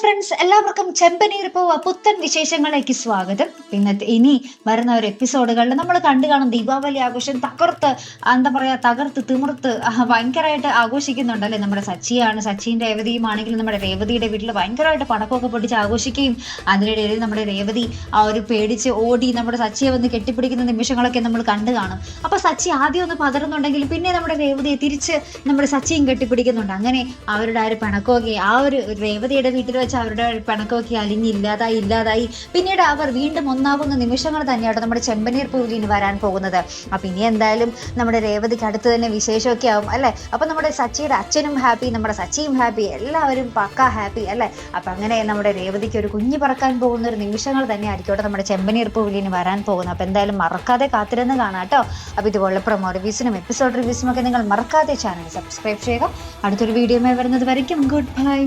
Friends എല്ലാവർക്കും ചെമ്പനീർ പോവ പുത്തൻ വിശേഷങ്ങളിലേക്ക് സ്വാഗതം. ഇന്നത്തെ ഇനി വരുന്ന ഒരു എപ്പിസോഡുകളിൽ നമ്മൾ കണ്ടു കാണും ദീപാവലി ആഘോഷം തകർത്ത് എന്താ പറയുക തകർത്ത് തിമിർത്ത് ഭയങ്കരമായിട്ട് ആഘോഷിക്കുന്നുണ്ടല്ലേ നമ്മുടെ സച്ചിയാണ്. സച്ചിയും രേവതിയും ആണെങ്കിലും നമ്മുടെ രേവതിയുടെ വീട്ടിൽ ഭയങ്കരമായിട്ട് പടക്കമൊക്കെ പൊട്ടിച്ച് ആഘോഷിക്കുകയും അതിനിടയിൽ നമ്മുടെ രേവതി ആ ഒരു പേടിച്ച് ഓടി നമ്മുടെ സച്ചിയെ വന്ന് കെട്ടിപ്പിടിക്കുന്ന നിമിഷങ്ങളൊക്കെ നമ്മൾ കണ്ടു കാണും. അപ്പോൾ സച്ചി ആദ്യം ഒന്ന് പതറുന്നുണ്ടെങ്കിൽ പിന്നെ നമ്മുടെ രേവതിയെ തിരിച്ച് നമ്മുടെ സച്ചിയും കെട്ടിപ്പിടിക്കുന്നുണ്ട്. അങ്ങനെ അവരുടെ ആ ഒരു പണക്കമൊക്കെ ആ ഒരു രേവതിയുടെ വീട്ടിൽ വെച്ച് അവരുടെ പിണക്കമൊക്കെ അലിഞ്ഞ് ഇല്ലാതായി ഇല്ലാതായി. പിന്നീട് അവർ വീണ്ടും ഒന്നാവുന്ന നിമിഷങ്ങൾ തന്നെയാണ് നമ്മുടെ ചെമ്പനീർ പൂവിലിന് വരാൻ പോകുന്നത്. അപ്പൊ ഇനി എന്തായാലും നമ്മുടെ രേവതിക്ക് അടുത്ത് തന്നെ വിശേഷമൊക്കെ ആവും അല്ലേ? അപ്പൊ നമ്മുടെ സച്ചിയുടെ അച്ഛനും ഹാപ്പി നമ്മുടെ സച്ചിയും ഹാപ്പി എല്ലാവരും പക്ക ഹാപ്പി അല്ലേ? അപ്പൊ അങ്ങനെ നമ്മുടെ രേവതിക്ക് ഒരു കുഞ്ഞ് പറക്കാൻ പോകുന്ന ഒരു നിമിഷങ്ങൾ തന്നെ ആയിരിക്കോട്ടെ നമ്മുടെ ചെമ്പനീർ പൂവിലിന് വരാൻ പോകുന്നത്. അപ്പൊ എന്തായാലും മറക്കാതെ കാത്തിരുന്ന് കാണാം കേട്ടോ. അപ്പൊ ഇതുപോലെ പ്രൊമോ റിവ്യൂസിനും എപ്പിസോഡ് റിവ്യൂസിനും ഒക്കെ നിങ്ങൾ മറക്കാതെ ചാനൽ സബ്സ്ക്രൈബ് ചെയ്യുക. അടുത്തൊരു വീഡിയോയുമായി വരുന്നത് വരയ്ക്കും. Good bye